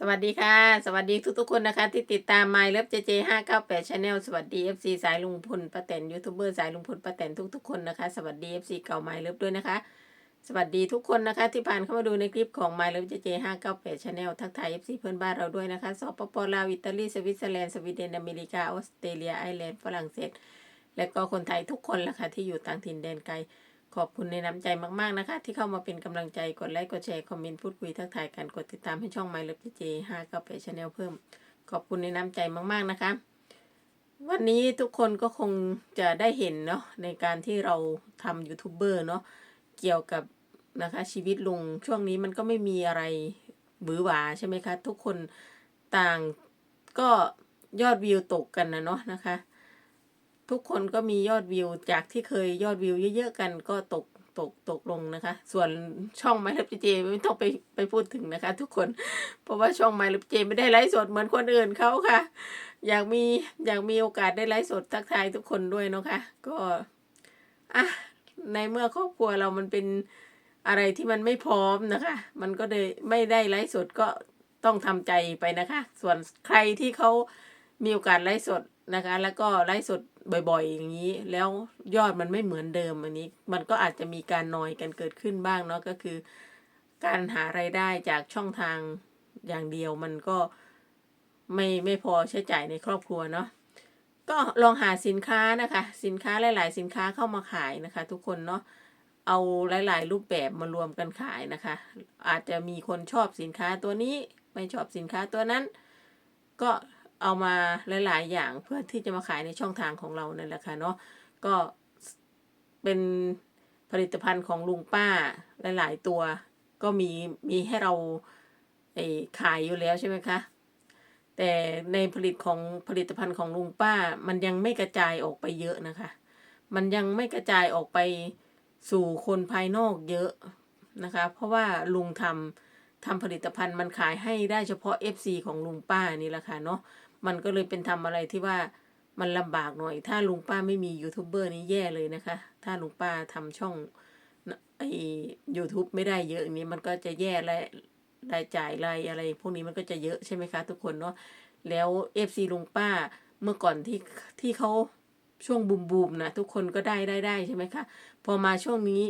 สวัสดีค่ะ สวัสดีทุกๆคนนะคะ ที่ติดตาม My Love JJ 598 Channel สวัสดี FC สายลุงพลป้าแตนยูทูบเบอร์สายลุงพลป้าแตนทุกๆคนนะคะ สวัสดี FC เก่า My Love ด้วยนะคะ สวัสดีทุกคนนะคะ ที่ผ่านเข้ามาดูในคลิปของ My Love JJ 598 Channel ทักทาย FC เพื่อนบ้านเราด้วยนะคะสปปลาวอิตาลีสวิตเซอร์แลนด์สวีเดนอเมริกาออสเตรเลียไอร์แลนด์ฝรั่งเศส และก็คนไทยทุกคนละค่ะที่อยู่ต่างถิ่นแดนไกล ขอบคุณในน้ำใจมากๆนะคะ ที่เข้ามาเป็นกำลังใจกดไลค์กดแชร์คอมเมนต์พูดคุยทักทายกันกดติดตามให้ช่อง My Love JJ 598 Channel เพิ่ม ขอบคุณในน้ำใจมากๆนะคะ วันนี้ทุกคนก็คงจะได้เห็นเนาะในการที่เราทำยูทูบเบอร์เนาะเกี่ยวกับนะคะชีวิตลุงช่วงนี้มันก็ไม่มีอะไรหวือหวาใช่ไหมคะ ทุกคนต่างก็ยอดวิวตกกันนะเนาะนะคะ ทุกคนก็มียอดวิวจากที่เคยยอดวิวเยอะๆกันก็ตกตกตกลงนะคะ ส่วนช่องไมล์เจไม่ต้องไปไปพูดถึงนะคะ ทุกคนเพราะว่าช่องไมล์เจไม่ได้ไลฟ์สดเหมือนคนอื่นเขาค่ะ อยากมีอยากมีโอกาสได้ไลฟ์สดทักทายทุกคนด้วยเนาะคะก็อะในเมื่อครอบครัวเรามันเป็นอะไรที่มันไม่พร้อมนะคะ มันก็เลยไม่ได้ไลฟ์สดก็ต้องทำใจไปนะคะ ส่วนใครที่เขา มีโอกาสไลฟ์สดนะคะ แล้วก็ไลฟ์สดบ่อยๆ อย่างนี้ แล้วยอดมันไม่เหมือนเดิมอันนี้ มันก็อาจจะมีการนอยกันเกิดขึ้นบ้างเนาะก็คือ การหาไรายได้จากช่องทางอย่างเดียวมันก็ไม่ไม่พอใช้จ่ายในครอบครัวเนาะก็ลองหาสินค้านะคะ สินค้าหลาย ๆ สินค้าเข้ามาขายนะคะ ทุกคนเนาะเอาหลาย ๆ รูปแบบมารวมกันขายนะคะ อาจจะมีคนชอบสินค้าตัวนี้ ไม่ชอบสินค้าตัวนั้น ก็ เอามาหลาย ๆ อย่างเพื่อที่จะมาขายในช่องทางของเรานั่นแหละค่ะเนาะก็เป็นผลิตภัณฑ์ของลุงป้าหลาย ๆ ตัว ก็มีมีให้เราไอขายอยู่แล้วใช่ไหมคะแต่ในผลิตของผลิตภัณฑ์ของลุงป้า มันยังไม่กระจายออกไปเยอะนะคะ มันยังไม่กระจายออกไปสู่คนภายนอกเยอะนะคะ เพราะว่าลุงทำทำผลิตภัณฑ์มันขายให้ได้เฉพาะ FC ของลุงป้านี่แหละค่ะเนาะ มันก็เลยเป็นทำอะไรที่ว่ามันลำบากหน่อย ถ้าลุงป้าไม่มียูทูบเบอร์นี่แย่เลยนะคะ ถ้าลุงป้าทำช่องไอ้ยูทูบไม่ได้เยอะอย่างนี้มันก็จะแย่และรายจ่ายรายอะไร พวกนี้มันก็จะเยอะใช่ไหมคะทุกคนเนาะแล้วเอฟซีลุงป้าเมื่อก่อนที่ที่เขาช่วงบูมบูมๆนะทุกคนก็ได้ได้ได้ใช่ไหมคะพอมาช่วงนี้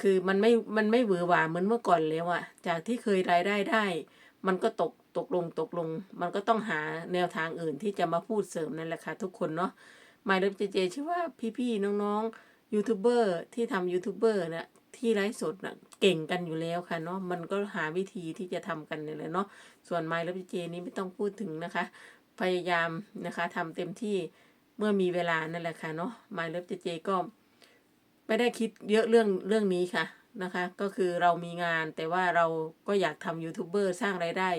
คือมันไม่มันไม่หวือหวาเหมือนเมื่อก่อนแล้วอะจากที่เคยรายได้ได้ มันก็ตก ตกลงตกลง มันก็ต้องหาแนวทางอื่นที่จะมาพูดเสริมนั่นแหละค่ะทุกคนเนาะมาเริ่มเจเจเชื่อว่าพี่ๆน้องๆยูทูบเบอร์ที่ทำยูทูบเบอร์นะที่ไลฟ์สดนะเก่งกันอยู่แล้วค่ะเนาะมันก็หาวิธีที่จะทำกันเนี่ยแหละเนาะส่วนไมล์และเจนี้ไม่ต้องพูดถึงนะคะ พยายามนะคะทำเต็มที่เมื่อมีเวลานั่นแหละค่ะเนาะไมล์และเจก็ไม่ได้คิดเยอะเรื่องเรื่องนี้ค่ะนะคะ ก็คือเรามีงานแต่ว่าเราก็อยากทำยูทูบเบอร์สร้างไรายได้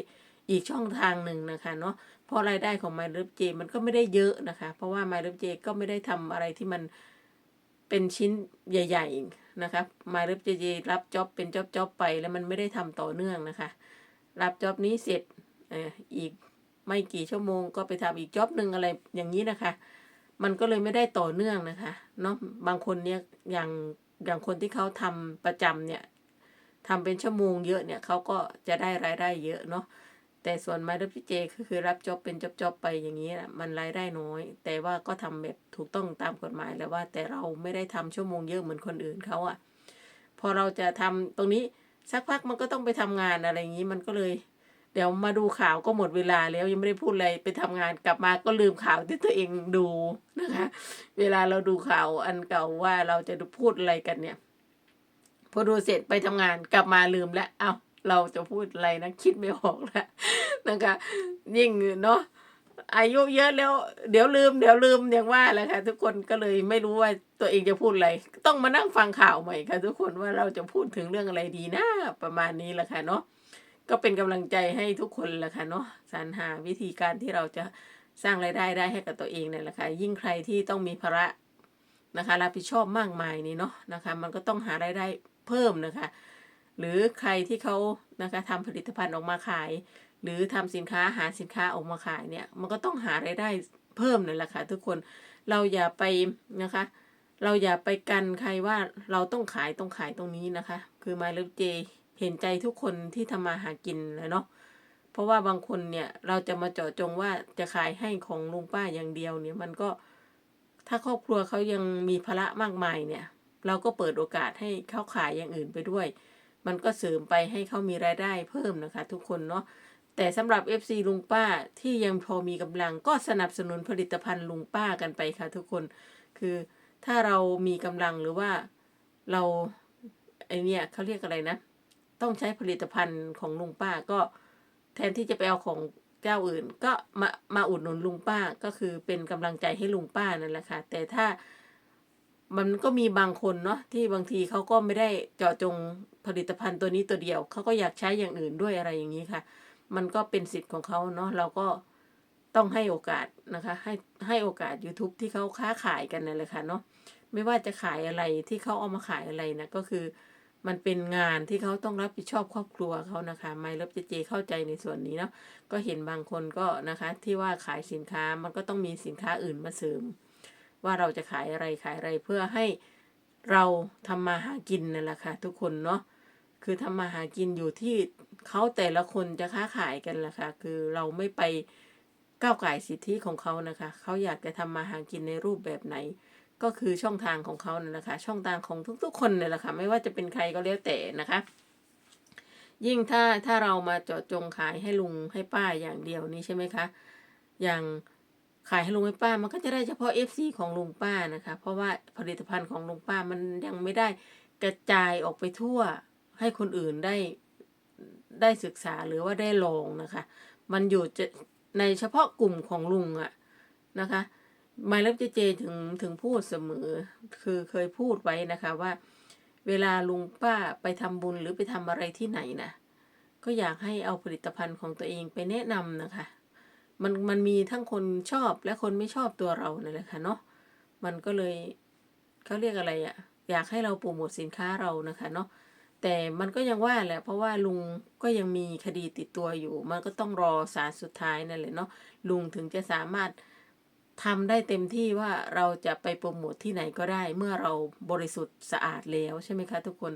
อีกช่องทางหนึ่งนะคะเนาะเพราะรายได้ของ My Love J มันก็ไม่ได้เยอะนะคะ เพราะว่า My Love J ก็ไม่ได้ทำอะไรที่มันเป็นชิ้นใหญ่ๆนะคะ My Love J รับจ็อบเป็นจ็อบจ็อบไปแล้วมันไม่ได้ทำต่อเนื่องนะคะ รับจ็อบนี้เสร็จอออีกไม่กี่ชั่วโมงก็ไปทำอีกจ็อบหนึ่งอะไรอย่างนี้นะคะ มันก็เลยไม่ได้ต่อเนื่องนะคะเนาะบางคนเนี่ยอย่างอย่างคนที่เขาทำประจำเนี่ยทำเป็นชั่วโมงเยอะเนี่ยเขาก็จะได้รายได้เยอะเนาะ แต่ส่วนมาดพี่เจก็คือรับจ็อบเป็นจ็อบๆไปอย่างนี้นะมันรายได้น้อย แต่ว่าก็ทำแบบถูกต้องตามกฎหมายแล้วว่า แต่เราไม่ได้ทำชั่วโมงเยอะเหมือนคนอื่นเขาอะพอเราจะทำตรงนี้สักพักมันก็ต้องไปทำงานอะไรอย่างนี้มันก็เลย เดี๋ยวมาดูข่าวก็หมดเวลาแล้วยังไม่ได้พูดอะไรไปทำงานกลับมาก็ลืมข่าวที่ตัวเองดูนะคะ เวลาเราดูข่าวอันเก่าว่าเราจะพูดอะไรกันเนี่ย พอดูเสร็จไปทำงานกลับมาลืมแล้วเอา้า เราจะพูดอะไรนะคิดไม่ออกแล้วนะคะ ยิ่งเนาะอายุเยอะแล้ว เดี๋ยวลืมเดี๋ยวลืมอย่างว่าแหละค่ะ ทุกคนก็เลยไม่รู้ว่าตัวเองจะพูดอะไร ต้องมานั่งฟังข่าวใหม่ค่ะ ทุกคนว่าเราจะพูดถึงเรื่องอะไรดีนะประมาณนี้แหละค่ะเนาะก็เป็นกำลังใจให้ทุกคนแหละค่ะเนาะสรรหาวิธีการที่เราจะสร้างรายได้ได้ให้กับตัวเองเนี่ยแหละค่ะยิ่งใครที่ต้องมีภาระนะคะรับผิดชอบมากมายนี่เนาะนะคะ มันก็ต้องหารายได้เพิ่มนะคะ หรือใครที่เขานะคะทำผลิตภัณฑ์ออกมาขาย หรือทำสินค้าหาสินค้าออกมาขายเนี่ยมันก็ต้องหารายได้เพิ่มนั่นแหละค่ะทุกคนเราอย่าไปนะคะ เราอย่าไปกันใครว่าเราต้องขายต้องขายตรงนี้นะคะ คือมาเลิฟเจเห็นใจทุกคนที่ทำมาหากินแล้วเนาะเพราะว่าบางคนเนี่ยเราจะมาเจาะจงว่าจะขายให้ของลุงป้าอย่างเดียวเนี่ยมันก็ถ้าครอบครัวเขายังมีภาระมากมายเนี่ย เราก็เปิดโอกาสให้เขาขายอย่างอื่นไปด้วย มันก็เสริมไปให้เขามีรายได้เพิ่มนะคะ ทุกคนเนาะแต่สำหรับ FC ลุงป้าที่ยังพอมีกำลังก็สนับสนุนผลิตภัณฑ์ลุงป้ากันไปค่ะ ทุกคนคือถ้าเรามีกำลังหรือว่าเราไอเนี่ยเขาเรียกอะไรนะ ต้องใช้ผลิตภัณฑ์ของลุงป้าก็แทนที่จะไปเอาของเจ้าอื่น ก็มามาอุดหนุนลุงป้าก็คือเป็นกำลังใจให้ลุงป้านั่นแหละค่ะแต่ถ้า มันก็มีบางคนเนาะที่บางทีเขาก็ไม่ได้เจาะจงผลิตภัณฑ์ตัวนี้ตัวเดียว เขาก็อยากใช้อย่างอื่นด้วยอะไรอย่างนี้ค่ะ มันก็เป็นสิทธิ์ของเขาเนาะเราก็ต้องให้โอกาสนะคะ ให้ให้โอกาส YouTube ที่เขาค้าขายกันนั่นแหละค่ะเนาะไม่ว่าจะขายอะไรที่เขาเอามาขายอะไรนะก็คือมันเป็นงานที่เขาต้องรับผิดชอบครอบครัวเขานะคะ ไม่รับเจเจเข้าใจในส่วนนี้เนาะก็เห็นบางคนก็นะคะ ที่ว่าขายสินค้ามันก็ต้องมีสินค้าอื่นมาเสริม ว่าเราจะขายอะไรขายอะไรเพื่อให้เราทำมาหากินนั่นแหละค่ะทุกคนเนาะคือทำมาหากินอยู่ที่เขาแต่ละคนจะค้าขายกันแหละค่ะคือเราไม่ไปก้าวไก่สิทธิของเขานะคะ เขาอยากจะทำมาหากินในรูปแบบไหน ก็คือช่องทางของเขานั่นแหละค่ะช่องทางของทุก ๆ คนเนี่ยแหละค่ะไม่ว่าจะเป็นใครก็แล้วแต่นะคะ ยิ่งถ้าถ้าเรามาเจาะจงขายให้ลุงให้ป้าอย่างเดียวนี้ใช่ไหมคะ อย่าง ขายให้ลุงให้ป้า มันก็จะได้เฉพาะ FC ของลุงป้านะคะ เพราะว่าผลิตภัณฑ์ของลุงป้ามันยังไม่ได้กระจายออกไปทั่ว ให้คนอื่นได้ได้ศึกษาหรือว่าได้ลองนะคะ มันอยู่จะในเฉพาะกลุ่มของลุงอะนะคะไมล์เล็บเจเจถึงถึงพูดเสมอ คือเคยพูดไว้นะคะว่า เวลาลุงป้าไปทำบุญหรือไปทำอะไรที่ไหนนะก็อยากให้เอาผลิตภัณฑ์ของตัวเองไปแนะนำนะคะ มันมันมีทั้งคนชอบและคนไม่ชอบตัวเรานั่นแหละค่ะเนาะมันก็เลยเขาเรียกอะไรอะอยากให้เราโปรโมทสินค้าเรานะคะเนาะแต่มันก็ยังว่าแหละเพราะว่าลุงก็ยังมีคดีติดตัวอยู่ มันก็ต้องรอสารสุดท้ายนั่นแหละเนาะลุงถึงจะสามารถทำได้เต็มที่ว่าเราจะไปโปรโมทที่ไหนก็ได้ เมื่อเราบริสุทธิ์สะอาดแล้วใช่ไหมคะ ทุกคน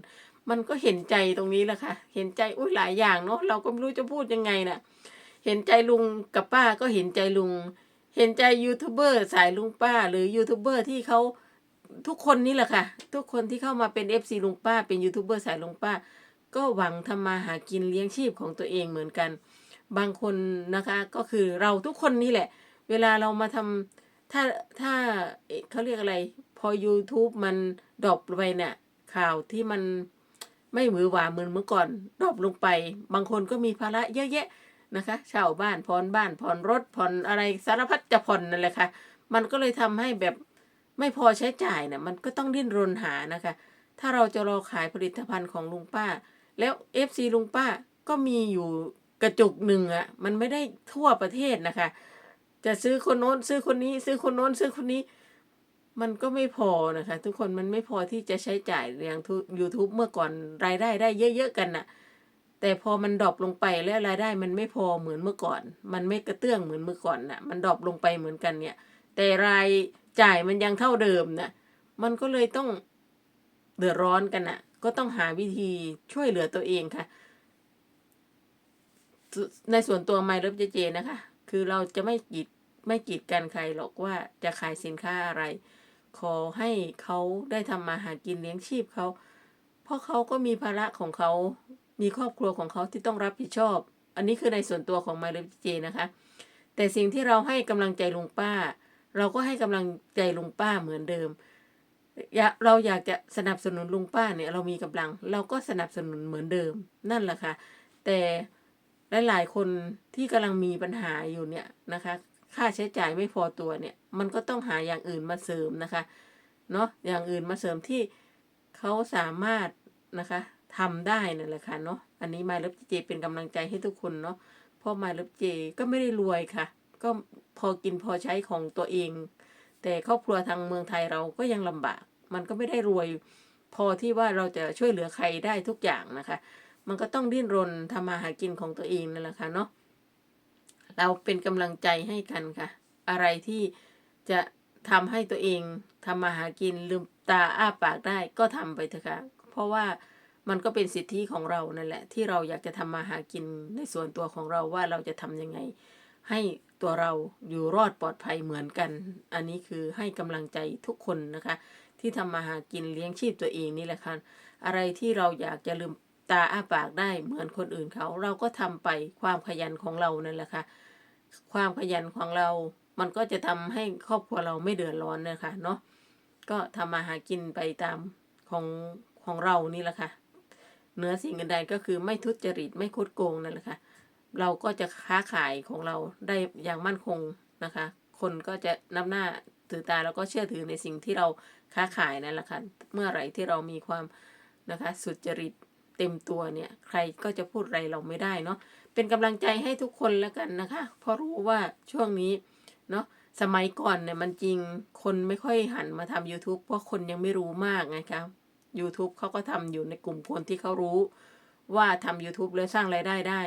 มันก็เห็นใจตรงนี้แหละค่ะ เห็นใจอุ้ยหลายอย่างเนาะเราก็ไม่รู้จะพูดยังไงน่ะ เห็นใจลุงกับป้าก็เห็นใจลุง เห็นใจยูทูบเบอร์สายลุงป้า หรือยูทูบเบอร์ที่เขาทุกคนนี่แหละค่ะ ทุกคนที่เข้ามาเป็นเอฟซีลุงป้า เป็นยูทูบเบอร์สายลุงป้า ก็หวังทำมาหากินเลี้ยงชีพของตัวเองเหมือนกัน บางคนนะคะก็คือเราทุกคนนี่แหละ เวลาเรามาทำถ้าถ้าเขาเรียกอะไร พอ YouTube มันดรอปลงไปเนี่ยข่าวที่มันไม่หวือหวาเหมือนเมื่อก่อนดรอปลงไป บางคนก็มีภาระเยอะแยะ นะคะเช่าบ้านผ่อนบ้านผ่อนรถผ่อนอะไรสารพัดจะผ่อนนั่นแหละค่ะ มันก็เลยทำให้แบบไม่พอใช้จ่ายเนี่ยมันก็ต้องดิ้นรนหานะคะ ถ้าเราจะรอขายผลิตภัณฑ์ของลุงป้า แล้ว FC ลุงป้าก็มีอยู่กระจุกหนึ่งอะมันไม่ได้ทั่วประเทศนะคะ จะซื้อคนโน้นซื้อคนนี้ ซื้อคนโน้นซื้อคนนี้ มันก็ไม่พอนะคะ ทุกคนมันไม่พอที่จะใช้จ่ายอย่างยูทูบเมื่อก่อนรายได้ได้เยอะๆกันน่ะ แต่พอมันดรอปลงไปแล้วรายได้มันไม่พอเหมือนเมื่อก่อน มันไม่กระเตื้องเหมือนเมื่อก่อนน่ะ มันดรอปลงไปเหมือนกันเนี่ย แต่รายจ่ายมันยังเท่าเดิมน่ะมันก็เลยต้องเดือดร้อนกันน่ะ ก็ต้องหาวิธีช่วยเหลือตัวเองค่ะ ในส่วนตัวไมล์เลิฟเจเจนะคะ คือเราจะไม่กีดไม่กีดกันใครหรอกว่าจะขายสินค้าอะไร ขอให้เขาได้ทำมาหากินเลี้ยงชีพเขา เพราะเขาก็มีภาระของเขา มีครอบครัวของเขาที่ต้องรับผิดชอบ อันนี้คือในส่วนตัวของไมล์เลิฟเจนะคะ แต่สิ่งที่เราให้กำลังใจลุงป้า เราก็ให้กำลังใจลุงป้าเหมือนเดิมเราอยากจะสนับสนุนลุงป้าเนี่ยเรามีกำลัง เราก็สนับสนุนเหมือนเดิมนั่นแหละค่ะ แต่หลาย ๆ คนที่กำลังมีปัญหาอยู่เนี่ยนะคะ ค่าใช้จ่ายไม่พอตัวเนี่ย มันก็ต้องหาอย่างอื่นมาเสริมนะคะเนาะอย่างอื่นมาเสริมที่เขาสามารถนะคะ ทำได้นั่นแหละค่ะเนาะอันนี้มาเลิฟเจเป็นกำลังใจให้ทุกคนเนาะเพราะมาเลิฟเจก็ไม่ได้รวยค่ะ ก็พอกินพอใช้ของตัวเอง แต่ครอบครัวทางเมืองไทยเราก็ยังลำบาก มันก็ไม่ได้รวยพอที่ว่าเราจะช่วยเหลือใครได้ทุกอย่างนะคะ มันก็ต้องดิ้นรนทำมาหากินของตัวเองนั่นแหละค่ะเนาะเราเป็นกำลังใจให้กันค่ะ อะไรที่จะทำให้ตัวเองทำมาหากินลืมตาอ้าปากได้ก็ทำไปเถอะค่ะเพราะว่า มันก็เป็นสิทธิของเรานั่นแหละ ที่เราอยากจะทำมาหากินในส่วนตัวของเราว่าเราจะทำยังไง ให้ตัวเราอยู่รอดปลอดภัยเหมือนกัน อันนี้คือให้กำลังใจทุกคนนะคะ ที่ทำมาหากินเลี้ยงชีพตัวเองนี่แหละค่ะอะไรที่เราอยากจะลืมตาอ้าปากได้เหมือนคนอื่นเขา เราก็ทำไปความขยันของเรานั่นแหละค่ะความขยันของเรา มันก็จะทำให้ครอบครัวเราไม่เดือดร้อนนะคะเนาะก็ทำมาหากินไปตามของของเรานี่แหละค่ะ เหนือสิ่งอื่นใดก็คือไม่ทุจริตไม่คดโกงนั่นแหละค่ะเราก็จะค้าขายของเราได้อย่างมั่นคงนะคะ คนก็จะนับหน้าถือตาแล้วก็เชื่อถือในสิ่งที่เราค้าขายนั่นแหละค่ะเมื่อไหร่ที่เรามีความนะคะสุจริตเต็มตัวเนี่ยใครก็จะพูดอะไรเราไม่ได้เนาะเป็นกำลังใจให้ทุกคนแล้วกันนะคะ เพราะรู้ว่าช่วงนี้เนาะสมัยก่อนเนี่ยมันจริงคนไม่ค่อยหันมาทำ YouTube เพราะคนยังไม่รู้มากไงคะ YouTube เขาก็ทำอยู่ในกลุ่มคนที่เขารู้ว่าทำ YouTube แล้วสร้างรายได้ได้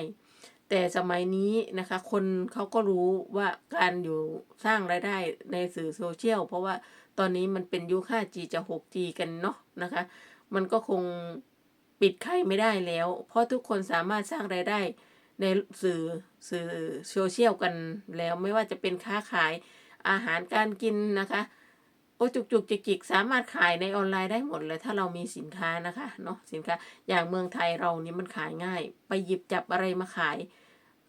แต่สมัยนี้นะคะ คนเขาก็รู้ว่าการอยู่สร้างรายได้ในสื่อโซเชียลเพราะว่าตอนนี้มันเป็นยุค 5G จะ 6G กันเนาะนะคะ มันก็คงปิดใครไม่ได้แล้ว เพราะทุกคนสามารถสร้างรายได้ในสื่อสื่อโซเชียลกันแล้วไม่ว่าจะเป็นค้าขายอาหารการกินนะคะ โอ้จุกจุกจิกจิกสามารถขายในออนไลน์ได้หมดเลย ถ้าเรามีสินค้านะคะเนาะสินค้าอย่างเมืองไทยเรานี่มันขายง่าย ไปหยิบจับอะไรมาขาย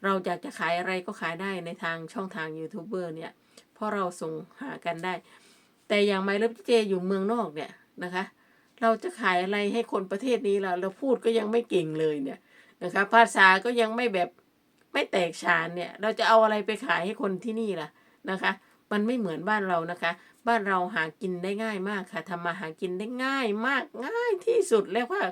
เราอยากจะขายอะไรก็ขายได้ในทางช่องทางยูทูบเบอร์เนี่ยเพราะเราส่งหากันได้ แต่อย่างไมเลิฟเจอยู่เมืองนอกเนี่ยนะคะ เราจะขายอะไรให้คนประเทศนี้เราเราพูดก็ยังไม่เก่งเลยเนี่ยนะคะภาษาก็ยังไม่แบบไม่แตกฉานเนี่ย เราจะเอาอะไรไปขายให้คนที่นี่ล่ะนะคะ มันไม่เหมือนบ้านเรานะคะ บ้านเราหากินได้ง่ายมากค่ะทำมาหากินได้ง่ายมากง่ายที่สุดแล้วค่ะ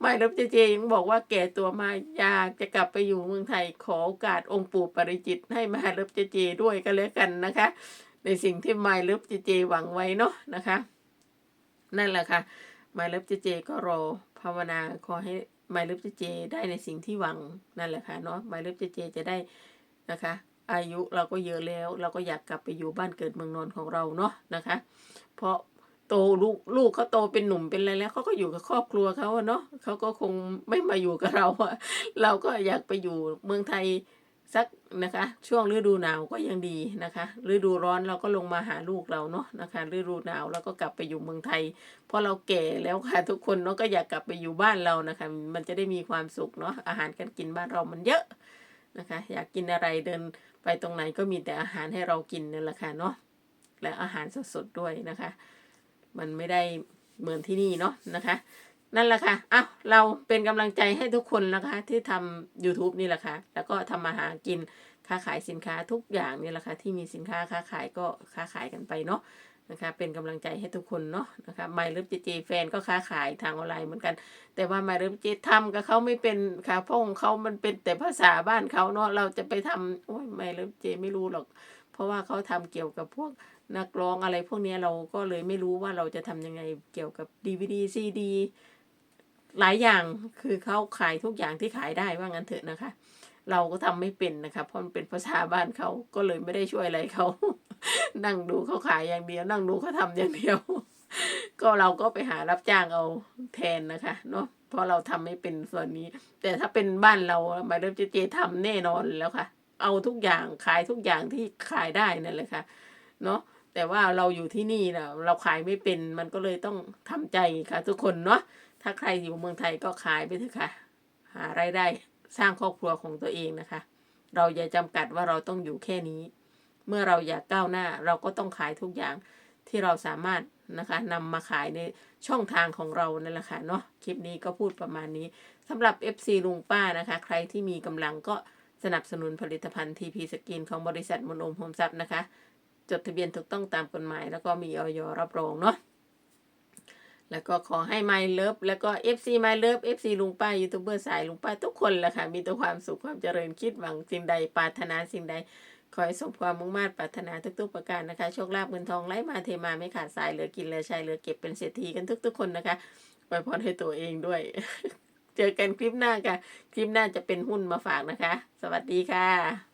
ไม่รับเจเจยังบอกว่าแก่ตัวมาอยากจะกลับไปอยู่เมืองไทยขอโอกาสองค์ปู่ปริจิตให้มารับเจเจด้วยก็แล้วกันนะคะ ในสิ่งที่ไม่รับเจเจหวังไว้เนาะนะคะ นั่นแหละค่ะไม่รับเจเจก็รอภาวนาขอให้ไม่รับเจเจได้ในสิ่งที่หวังนั่นแหละค่ะเนาะไม่รับเจเจจะได้นะคะ อายุเราก็เยอะแล้ว เราก็อยากกลับไปอยู่บ้านเกิดเมืองนอนของเราเนาะนะคะ เพราะโตลูกลูกเขาโตเป็นหนุ่มเป็นอะไรแล้วเขาก็อยู่กับครอบครัวเขาเนาะเขาก็คงไม่มาอยู่กับเราอะเราก็อยากไปอยู่เมืองไทยสักนะคะ ช่วงฤดูหนาวก็ยังดีนะคะ ฤดูร้อนเราก็ลงมาหาลูกเราเนาะนะคะ ฤดูหนาวเราก็กลับไปอยู่เมืองไทยเพราะเราแก่แล้วค่ะทุกคนเนาะก็อยากกลับไปอยู่บ้านเรานะคะ มันจะได้มีความสุขเนาะอาหารการกินบ้านเรามันเยอะนะคะ อยากกินอะไรเดิน ไปตรงไหนก็มีแต่อาหารให้เรากินนั่นแหละค่ะเนาะและอาหารสดๆด้วยนะคะ มันไม่ได้เหมือนที่นี่เนาะนะคะ นั่นแหละค่ะอ้าวเราเป็นกำลังใจให้ทุกคนนะคะ ที่ทำ YouTube นี่แหละค่ะ แล้วก็ทำมาหากินค้าขายสินค้าทุกอย่างนี่แหละค่ะ ที่มีสินค้าค้าขายก็ค้าขายกันไปเนาะ นะคะ เป็นกำลังใจให้ทุกคนเนาะนะคะไมล์เลิฟเจเจแฟนก็ค้าขายทางออนไลน์เหมือนกัน แต่ว่าไมาเริ่มเจทำกับเขาไม่เป็นค่ะเพราะของเขามันเป็นแต่ภาษาบ้านเขาเนาะเราจะไปทำโอ้ยไม่เริ่มเจไม่รู้หรอก เพราะว่าเขาทำเกี่ยวกับพวกนักร้องอะไรพวกนี้เราก็เลยไม่รู้ว่าเราจะทำยังไงเกี่ยวกับดีวดีซีดีหลายอย่างคือเขาขายทุกอย่างที่ขายได้ว่างั้นเถอะนะคะ เราก็ทำไม่เป็นนะคะเพราะมันเป็นภาษาบ้านเขาก็เลยไม่ได้ช่วยอะไรเขา นั่งดูเขาขายอย่างเดียว นั่งดูเขาทำอย่างเดียว ก็เราก็ไปหารับจ้างเอาแทนนะคะ เนาะเพราะเราทำไม่เป็นส่วนนี้ แต่ถ้าเป็นบ้านเรามาเริ่มเจเจทำแน่นอนแล้วค่ะ เอาทุกอย่างขายทุกอย่างที่ขายได้นั่นแหละค่ะ เนาะแต่ว่าเราอยู่ที่นี่นะเราขายไม่เป็นมันก็เลยต้องทำใจค่ะ ทุกคนเนาะถ้าใครอยู่เมืองไทยก็ขายไปเถอะค่ะ หารายได้สร้างครอบครัวของตัวเองนะคะ เราอย่าจำกัดว่าเราต้องอยู่แค่นี้ เมื่อเราอยากก้าวหน้าเราก็ต้องขายทุกอย่างที่เราสามารถนะคะนำมาขายในช่องทางของเรานั่นแหละค่ะเนาะคลิปนี้ก็พูดประมาณนี้สำหรับ FC ลุงป้านะคะ ใครที่มีกำลังก็สนับสนุนผลิตภัณฑ์ TP สกินของบริษัทมนโอมโฮมซับนะคะ จดทะเบียนถูกต้องตามกฎหมาย แล้วก็มีออยรับรองเนาะแล้วก็ขอให้ My Love แล้วก็ FC My Love FC ลุงป้ายูทูบเบอร์สายลุงป้าทุกคนแหละค่ะ มีแต่ความสุขความเจริญคิดหวังสิ่งใดปรารถนาสิ่งใด ขอให้สมความมุ่งมั่นปรารถนาทุก ๆ ประการนะคะ โชคลาภเงินทองไหลมาเทมาไม่ขาดสายเหลือกินเหลือใช้เหลือเก็บเป็นเศรษฐีกันทุก ๆ คนนะคะไว้พรให้ตัวเองด้วย เจอกันคลิปหน้าค่ะ คลิปหน้าจะเป็นหุ้นมาฝากนะคะ สวัสดีค่ะ